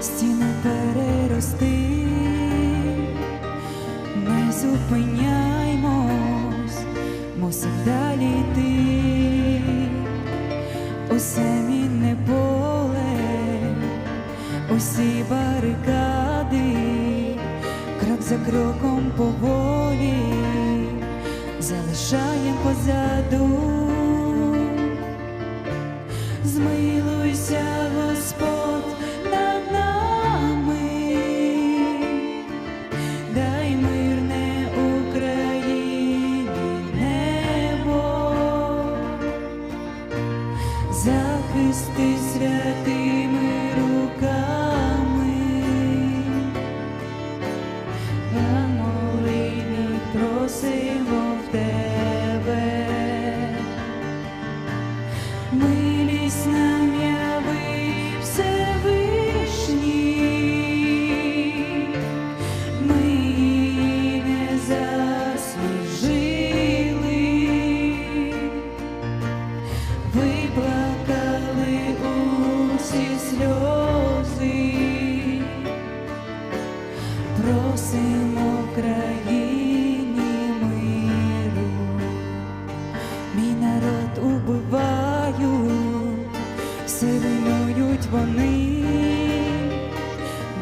стіни перерости, не зупиняймось, мусим далі йти, усе мінне поле, усі барикади, крок за кроком поволі, залишаєм позаду. Змилуйся, просимо в тебе. Милість нам народ убивають, все винують вони,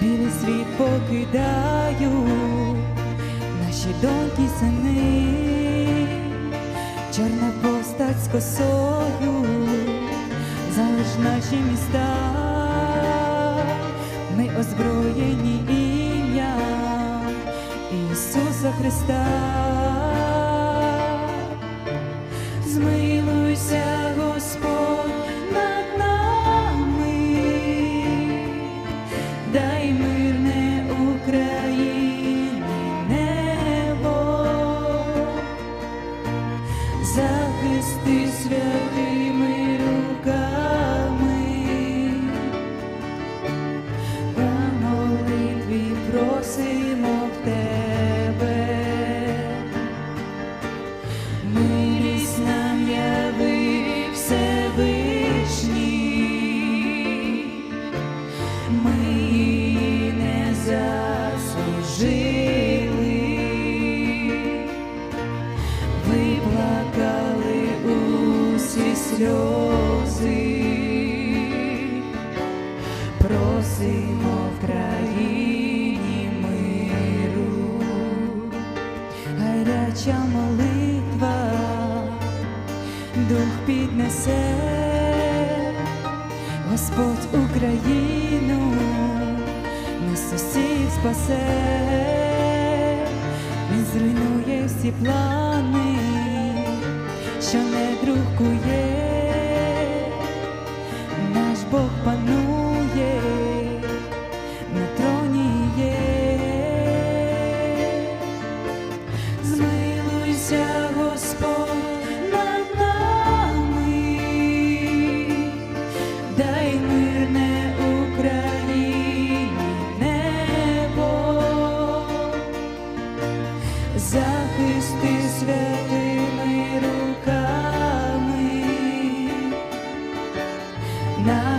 білий світ покидають, наші доньки сини, чорна постать з косою, залиш наші міста, ми озброєні ім'ям Ісуса Христа. Дай мирне Україні небо, захисти святими сльози, просимо в країні миру. Гаряча молитва, дух піднесе, Господь Україну, не сусід спасе, Він зруйнує всі плани, що не друкує, наш Бог панує, на троні є, змилуйся, Господь. 나